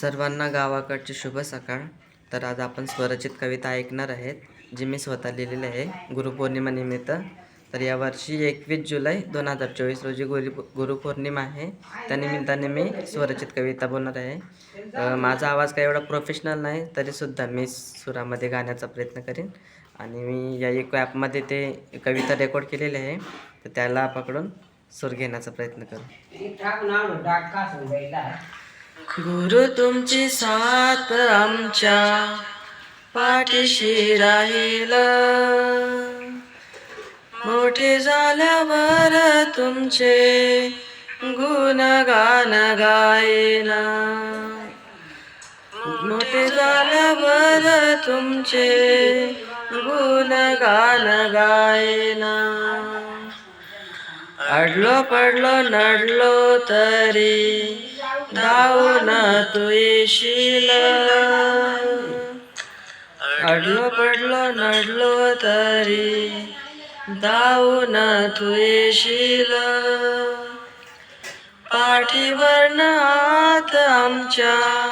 सर्वांना गावाकडची शुभ सकाळ. तर आज आपण स्वरचित कविता ऐकणार आहेत जी मी स्वतः लिहिलेली आहे गुरुपौर्णिमानिमित्त तर यावर्षी एकवीस जुलै दोन हजार चोवीस रोजी गुरु गुरुपौर्णिमा आहे. त्यानिमित्ताने मी स्वरचित कविता बोलणार आहे. माझा आवाज काही एवढा प्रोफेशनल नाही तरीसुद्धा मी सुरामध्ये गाण्याचा प्रयत्न करेन. आणि मी या एक ॲपमध्ये ते कविता रेकॉर्ड केलेली आहे. तर त्याला पकडून सूर घेण्याचा प्रयत्न करू. गुरु तुमची साथ आमच्या पाठीशी राहील. मोठे झाल्यावर तुमचे गुणगान गायन. मोठे झाल्यावर तुमचे गुणगान गायन. अडलो पडलो नडलो तरी धावून तू येशील. अडलो पडलो नडलो तरी धावून तू येशील. पाठीवर हात आमच्या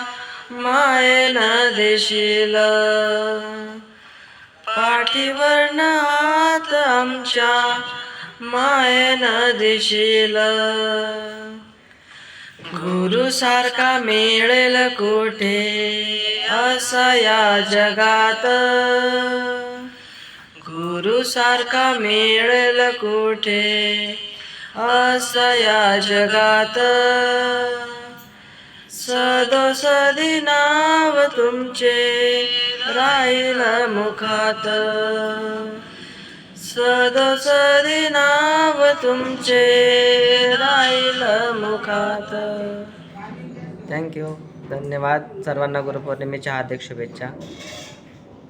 मायेन देशील. पाठीवर हात आमच्या मायेन देशील. गुरु सारखा मिळेल कुठे? असा या जगात. गुरु सारखा मिळेल कुठे? असा या जगात. सदोसदी नाव तुमचे राहील मुखात. सदोसदी नाव तुमचे राहील सुखात थँक्यू धन्यवाद. सर्वांना गुरुपौर्णिमेच्या हार्दिक शुभेच्छा.